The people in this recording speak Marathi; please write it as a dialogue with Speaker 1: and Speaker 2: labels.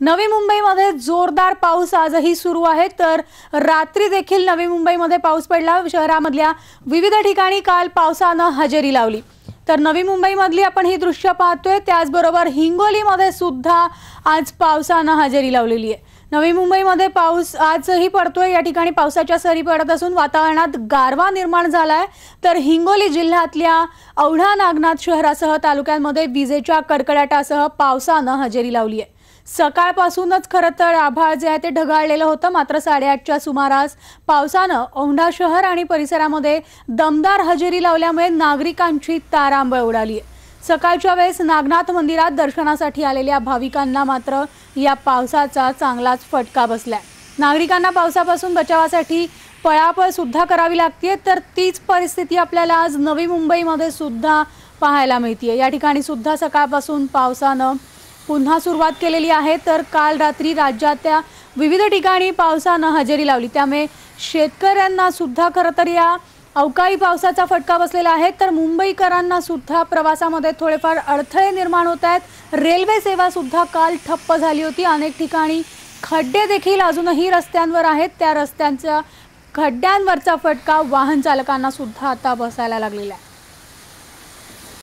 Speaker 1: नवी मुंबईमध्ये जोरदार पाऊस आजही सुरू आहे. तर रात्री देखील नवी मुंबईमध्ये पाऊस पडला. शहरामधल्या विविध ठिकाणी काल पावसानं हजेरी लावली. तर नवी मुंबईमधली आपण ही दृश्य पाहतोय. त्याचबरोबर हिंगोलीमध्ये सुद्धा आज पावसानं हजेरी लावलेली आहे. नवी मुंबईमध्ये पाऊस आजही पडतोय. या ठिकाणी पावसाच्या सरी पडत असून वातावरणात गारवा निर्माण झालाय. तर हिंगोली जिल्ह्यातल्या औढा नागनाथ शहरासह तालुक्यांमध्ये विजेच्या कडकडाटासह पावसानं हजेरी लावली आहे. सकाळपासूनच खरं तर आभाळ जे आहे ते ढगाळलेलं होतं. मात्र साडेआठच्या सुमारास पावसानं औंढा शहर आणि परिसरामध्ये दमदार हजेरी लावल्यामुळे नागरिकांची तारांबळ उडाली. आहे सकाळच्या वेळेस नागनाथ मंदिरात दर्शनासाठी आलेल्या भाविकांना मात्र या पावसाचा चांगलाच फटका बसलाय. नागरिकांना पावसापासून बचावासाठी पळापळ सुद्धा करावी लागते तर तीच परिस्थिती आपल्याला आज नवी मुंबईमध्ये सुद्धा पाहायला मिळते या ठिकाणी सुद्धा सकाळपासून पावसानं पुन्हा सुरुवात केलेली आहे. तर काल रात्री राज्यातल्या विविध ठिकाणी पावसानं हजेरी लावली. त्यामुळे शेतकऱ्यांना सुद्धा खरं तर या अवकाळी पावसाचा फटका बसलेला आहे. तर मुंबईकरांना सुद्धा प्रवासामध्ये थोडेफार अडथळे निर्माण होत आहेत. रेल्वे सेवा सुद्धा काल ठप्प झाली होती. अनेक ठिकाणी खड्डे देखील अजूनही रस्त्यांवर आहेत. त्या रस्त्यांच्या खड्ड्यांवरचा फटका वाहन चालकांना सुद्धा आता बसायला लागलेला आहे.